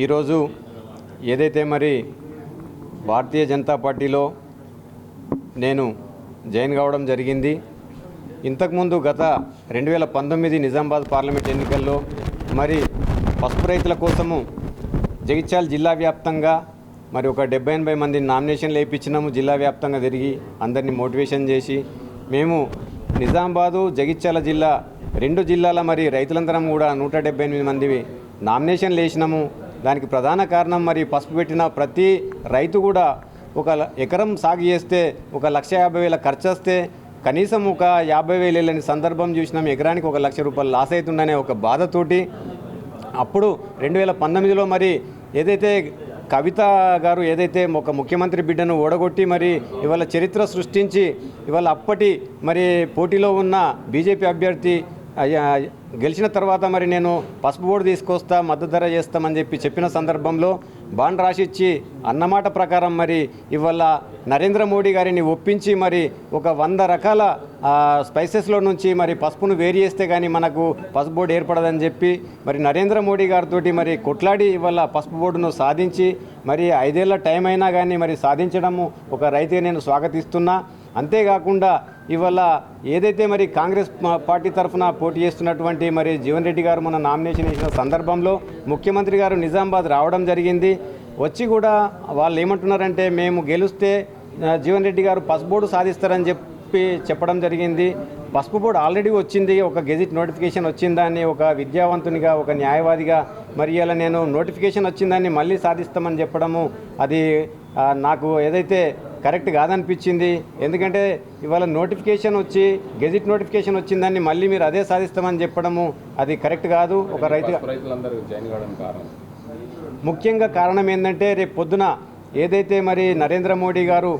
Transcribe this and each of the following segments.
ఈరోజు ఏదైతే మరి భారతీయ జనతా పార్టీలో నేను జాయిన్ కావడం జరిగింది ఇంతకుముందు గత రెండు వేల పంతొమ్మిది నిజామాబాద్ పార్లమెంట్ ఎన్నికల్లో మరి పసుపు రైతుల కోసము జగిత్యాల జిల్లా వ్యాప్తంగా మరి ఒక డెబ్బై ఎనభై మంది నామినేషన్లు వేయించినాము. జిల్లా వ్యాప్తంగా తిరిగి అందరినీ మోటివేషన్ చేసి మేము నిజామాబాదు జగిత్యాల జిల్లా రెండు జిల్లాల మరి రైతులందరం కూడా నూట డెబ్బై ఎనిమిది మంది నామినేషన్లు వేసినాము. దానికి ప్రధాన కారణం మరి పసుపు పెట్టిన ప్రతి రైతు కూడా ఒక ఎకరం సాగు చేస్తే ఒక లక్ష యాభై వేల ఖర్చు వస్తే కనీసం ఒక యాభై వేలు వెళ్ళని సందర్భం చూసినాం. ఎకరానికి ఒక లక్ష రూపాయలు లాస్ అవుతుందనే ఒక బాధతోటి అప్పుడు రెండు వేల పంతొమ్మిదిలో మరి ఏదైతే కవిత గారు ఏదైతే ఒక ముఖ్యమంత్రి బిడ్డను ఓడగొట్టి మరి ఇవాళ చరిత్ర సృష్టించి ఇవాళ అప్పటి మరి పోటీలో ఉన్న బీజేపీ అభ్యర్థి గెలిచిన తర్వాత మరి నేను పసుపు బోర్డు తీసుకొస్తా మద్దతు ధర చేస్తామని చెప్పి చెప్పిన సందర్భంలో బాండ్ రాసిచ్చి అన్నమాట ప్రకారం మరి ఇవాళ నరేంద్ర మోడీ గారిని ఒప్పించి మరి ఒక వంద రకాల స్పైసెస్లో నుంచి మరి పసుపును వేరు చేస్తే కానీ మనకు పసుపు బోర్డు ఏర్పడదని చెప్పి మరి నరేంద్ర మోడీ గారితో మరి కొట్లాడి ఇవాళ పసుపు బోర్డును సాధించి మరి ఐదేళ్ళ టైం అయినా కానీ మరి సాధించడము ఒక రైతుగా నేను స్వాగతిస్తున్నా. అంతేకాకుండా ఇవాళ ఏదైతే మరి కాంగ్రెస్ పార్టీ తరఫున పోటీ చేస్తున్నటువంటి మరి జీవన్ రెడ్డి గారు మన నామినేషన్ వేసిన సందర్భంలో ముఖ్యమంత్రి గారు నిజామాబాద్ రావడం జరిగింది. వచ్చి కూడా వాళ్ళు ఏమంటున్నారంటే మేము గెలిస్తే జీవన్ రెడ్డి గారు పసుబోర్డు సాధిస్తారని చెప్పి చెప్పడం జరిగింది. పసుపు బోర్డు ఆల్రెడీ వచ్చింది. ఒక గెజిట్ నోటిఫికేషన్ వచ్చిందని ఒక విద్యావంతునిగా ఒక న్యాయవాదిగా మరి ఇలా నేను నోటిఫికేషన్ వచ్చిందని మళ్ళీ సాధిస్తామని చెప్పడము అది నాకు ఏదైతే కరెక్ట్ కాదనిపించింది. ఎందుకంటే ఇవాళ నోటిఫికేషన్ వచ్చి గెజిట్ నోటిఫికేషన్ వచ్చిందని మళ్ళీ మీరు అదే సాధిస్తామని చెప్పడము అది కరెక్ట్ కాదు. ఒక కారణం? ముఖ్యంగా కారణం ఏంటంటే రేపు పొద్దున ఏదైతే మరి నరేంద్ర మోడీ గారు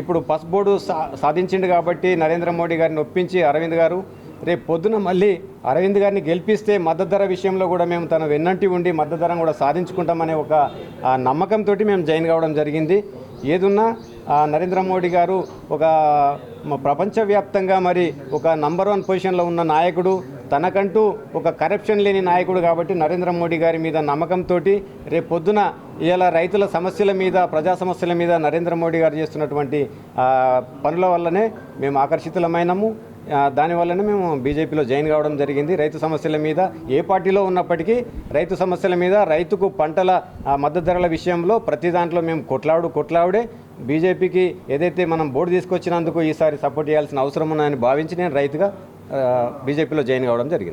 ఇప్పుడు పసుపు బోర్డు సాధించిండు కాబట్టి నరేంద్ర మోడీ గారిని ఒప్పించి అరవింద్ గారు రేపు పొద్దున మళ్ళీ అరవింద్ గారిని గెలిపిస్తే మద్దతు ధర విషయంలో కూడా మేము తన వెన్నంటి ఉండి మద్దతు ధర కూడా సాధించుకుంటామనే ఒక నమ్మకంతో మేము జాయిన్ కావడం జరిగింది. ఏదున్నా నరేంద్ర మోడీ గారు ఒక ప్రపంచవ్యాప్తంగా మరి ఒక నంబర్ వన్ పొజిషన్లో ఉన్న నాయకుడు. తనకంటూ ఒక కరప్షన్ లేని నాయకుడు కాబట్టి నరేంద్ర మోడీ గారి మీద నమ్మకంతో రేపు పొద్దున ఇలా రైతుల సమస్యల మీద ప్రజా సమస్యల మీద నరేంద్ర మోడీ గారు చేస్తున్నటువంటి పనుల వల్లనే మేము ఆకర్షితులమైనము. దానివల్లనే మేము బీజేపీలో జాయిన్ కావడం జరిగింది. రైతు సమస్యల మీద ఏ పార్టీలో ఉన్నప్పటికీ రైతు సమస్యల మీద రైతుకు పంటల మద్దతు ధరల విషయంలో ప్రతి దాంట్లో మేము కొట్లాడు కొట్లావుడే బీజేపీకి ఏదైతే మనం బోర్డు తీసుకొచ్చినందుకు ఈసారి సపోర్ట్ చేయాల్సిన అవసరం ఉందని భావించి నేను రైతుగా బీజేపీలో జాయిన్ కావడం జరిగింది.